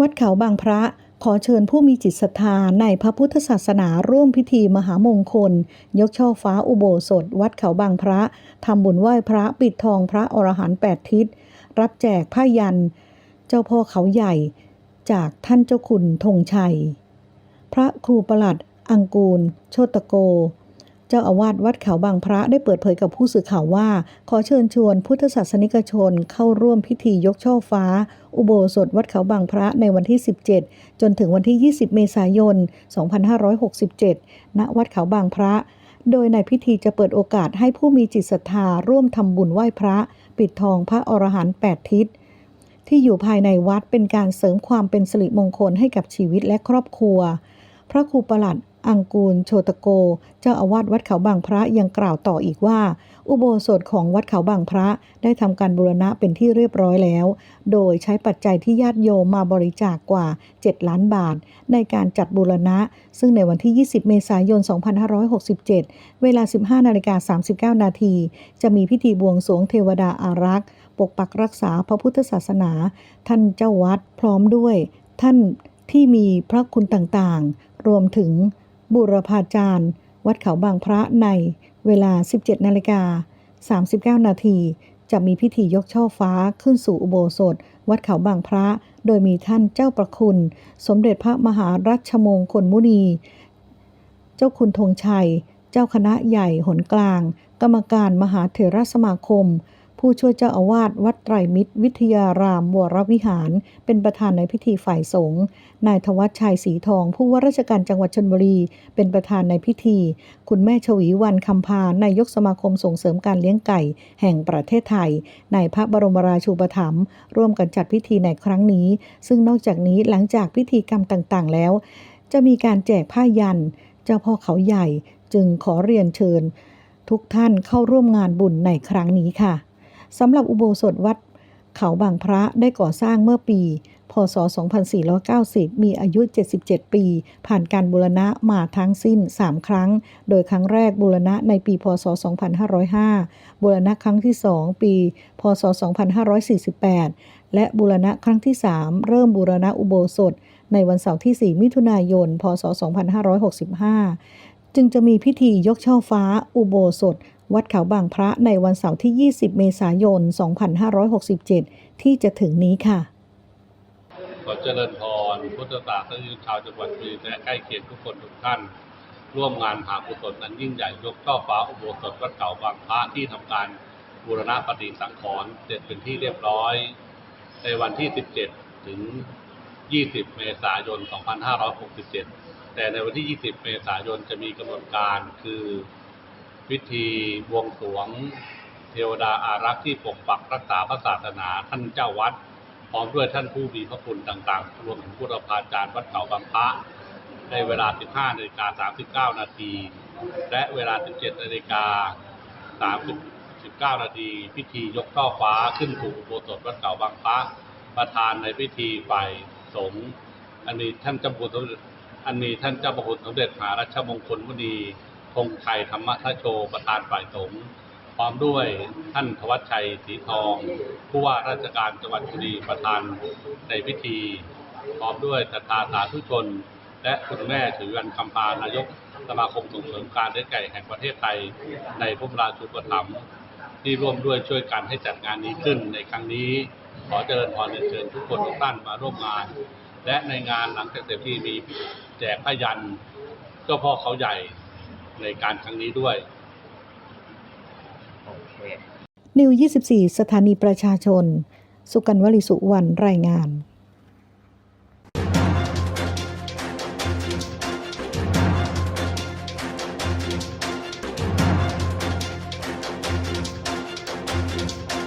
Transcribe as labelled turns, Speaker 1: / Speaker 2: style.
Speaker 1: วัดเขาบางพระขอเชิญผู้มีจิตศรัทธาในพระพุทธศาสนาร่วมพิธีมหามงคล ยกช่อฟ้าอุโบสถ วัดเขาบางพระทำบุญไหว้พระปิดทองพระอรหันต์แปดทิศ รับแจกผ้ายัน เจ้าพ่อเขาใหญ่ จากท่านเจ้าคุณธงชัย พระครูประหลัด อังกูล โชตโก เจ้าอาวาสวัดเขาบางพระได้เปิดเผยกับผู้สื่อข่าวว่า ขอเชิญชวนพุทธศาสนิกชนเข้าร่วมพิธียกช่อฟ้า อุโบสถวัดเขาบางพระในวันที่ 17 จนถึงวันที่ 20 เมษายน 2567 ณ วัดเขาบางพระ โดยในพิธีจะเปิดโอกาสให้ผู้มีจิตศรัทธาร่วมทำบุญไหว้พระ ปิดทองพระอรหันต์8ทิศที่อยู่ภายในวัดเป็นการเสริมความเป็นสิริมงคลให้กับชีวิตและครอบครัว พระครูประหลัด อังกูลโชตโก เจ้าอาวาสวัดเขาบางพระยังกล่าวต่ออีกว่า อุโบสถของวัดเขาบางพระได้ทำการบูรณะเป็นที่เรียบร้อยแล้ว โดยใช้ปัจจัยที่ญาติโยมมาบริจาคกว่า 7 ล้านบาท ในการจัดบูรณะ ซึ่งในวันที่ 20 เมษายน 2567 เวลา 15นาฬิกา39 นาที จะมีพิธีบวงสรวงเทวดาอารักษ์ ปกปักรักษาพระพุทธศาสนา ท่านเจ้าวัดพร้อมด้วย ท่านที่มีพระคุณต่างๆ รวมถึง บุรพาจารย์ วัดเขาบางพระในเวลา 17 นาฬิกา 39 นาที จะมีพิธียกช่อฟ้าขึ้นสู่อุโบสถ วัดเขาบางพระ โดยมีท่านเจ้าประคุณ สมเด็จพระมหารัชมงคลมุนี เจ้าคุณธงชัย เจ้าคณะใหญ่หนกลาง กรรมการมหาเถรสมาคม ผู้ช่วยเจ้าอาวาสวัดไตรมิตร วิทยารามวรวิหาร เป็นประธานในพิธีฝ่ายสงฆ์นายธวัชชัยศรีทอง ผู้ว่าราชการจังหวัดชลบุรี เป็นประธานในพิธี คุณแม่ชวีวันคำพานายกสมาคมส่งเสริมการเลี้ยงไก่ แห่งประเทศไทย ในพระบรมราชูปถัมภ์ร่วมกันจัดพิธีในครั้งนี้ ซึ่งนอกจากนี้หลังจากพิธีกรรมต่างๆ แล้ว จะมีการแจกผ้ายัน เจ้าพ่อเขาใหญ่จึงขอเรียนเชิญ ทุกท่านเข้าร่วมงานบุญในครั้งนี้ค่ะ สำหรับอุโบสถวัดเขาบางพระได้ก่อสร้างเมื่อปี พศ 2490 มีอายุ 77 ปี ผ่านการบูรณะมาทั้งสิ้น 3 ครั้ง โดยครั้งแรกบูรณะในปี พศ 2505 บูรณะครั้งที่ 2 ปี พศ 2548 และบูรณะครั้งที่ 3 เริ่มบูรณะอุโบสถในวันเสาร์ที่ 4 มิถุนายน พศ 2565 จึงจะมีพิธียกช่อฟ้า อุโบสถ วัดเขาบางพระในวันเสาร์ที่ 20 เมษายน 2567 ที่จะถึงนี้ค่ะ
Speaker 2: ขอเจริญพรพุทธศาสนิกชนชาวจังหวัดสุรินทร์และใกล้เคียงทุกคนทุกท่าน ร่วมงานหากุศลอันยิ่งใหญ่ยกช่อฟ้าอุโบสถวัดเขาบางพระที่ทำการบูรณะปฏิสังขรณ์เสร็จเป็นที่เรียบร้อย ในวันที่ 17 ถึง 20 เมษายน 2567 แต่ในวันที่ 20 เมษายนจะมีกำหนดการคือพิธีบวงสรวงเทวดาอารักษ์ที่ปกปักรักษาพระศาสนาท่านเจ้าวัด พร้อมด้วยท่านผู้มีพระคุณต่างๆ รวมถึงผู้รับพาจารย์วัดเขาบางพระในเวลา 15นาฬิกา39 นาที และเวลา 17นาฬิกา39 นาทีพิธียกช่อฟ้าขึ้นสู่อุโบสถวัดเขาบางพระประธานในพิธีฝ่ายสงฆ์อันนี้ท่านจ้าประคุณสมเด็จ อันนี้ท่านเจ้าประคุณสมเด็จมหารัชมงคลมุนีธงชัยธรรมทโชประธานฝ่ายสงฆ์พร้อมด้วยท่านธวัชชัยศรีทองผู้ว่าราชการจังหวัดชลบุรีประธานในพิธีพร้อมด้วยศรัทธาสาธุชน และคุณแม่ถือวันคำพานายกสมาคมส่งเสริมการเลี้ยงไก่แห่งประเทศไทย ในพระบราชูปถัมภ์ที่ร่วมด้วยช่วยกันให้จัดงานนี้ขึ้นในครั้งนี้ ขอเจริญพรเรียนเชิญทุกคนทุกท่านมาร่วมงาน และในงานหลังจากเสร็จที่มีแจกผ้ายันเจ้าพ่อเขาใหญ่ในการครั้งนี้ด้วย
Speaker 1: นิว 24 สถานีประชาชน สุกันวลิสุวรรณรายงาน